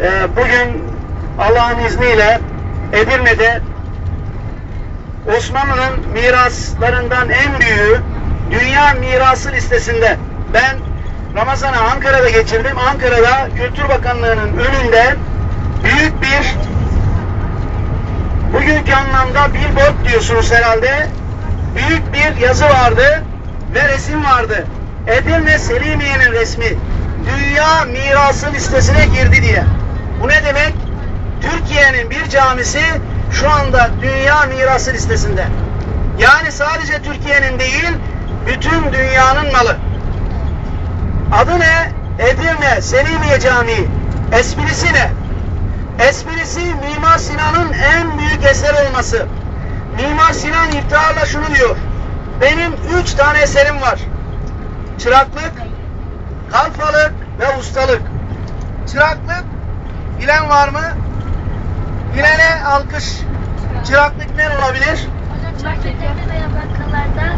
Ee, bugün Allah'ın izniyle Edirne'de Osmanlı'nın miraslarından en büyüğü Dünya Mirası listesinde ben Ramazan'ı Ankara'da geçirdim. Ankara'da Kültür Bakanlığı'nın önünde büyük bir bugünkü anlamda billboard diyorsunuz herhalde. Büyük bir yazı vardı ve resim vardı. Edirne Selimiye'nin resmi Dünya Mirası listesine girdi diye. Camisi şu anda Dünya Mirası listesinde. Yani sadece Türkiye'nin değil, bütün dünyanın malı. Adı ne? Edirne Selimiye Camii. Esprisi ne? Esprisi Mimar Sinan'ın en büyük eser olması. Mimar Sinan iftiharla şunu diyor. Benim üç tane eserim var. Çıraklık, kalfalık ve ustalık. Çıraklık bilen var mı? Bilene alkış. Çıraklık ne olabilir? Marketlerde veya bankalarda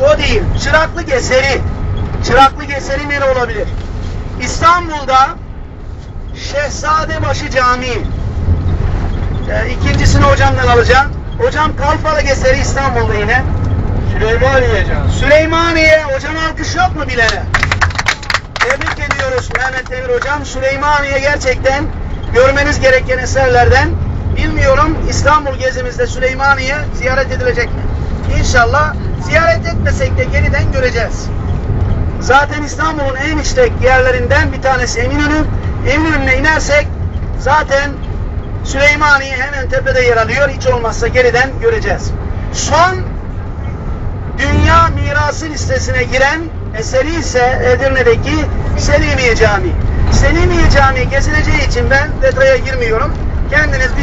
O, o değil. Çıraklık eseri. Çıraklık eseri nere olabilir? İstanbul'da Şehzadebaşı Camii. Ee, ikincisini hocamdan alacağım. Hocam Kalfalık eseri İstanbul'da yine. Süleymaniye Camii. Süleymaniye. Hocam alkış yok mu bilene? Tebrik ediyoruz Mehmet Demir hocam. Süleymaniye gerçekten görmeniz gereken eserlerden. Bilmiyorum İstanbul gezimizde Süleymaniye ziyaret edilecek mi? İnşallah ziyaret etmesek de geriden göreceğiz. Zaten İstanbul'un en işlek yerlerinden bir tanesi Eminönü. Eminönü'ne inersek zaten Süleymaniye hemen tepede yer alıyor. Hiç olmazsa geriden göreceğiz. Son Dünya Mirası listesine giren eseri ise Edirne'deki Selimiye Camii. Selimiye Camii gezileceği için ben detaya girmiyorum. Kendiniz bir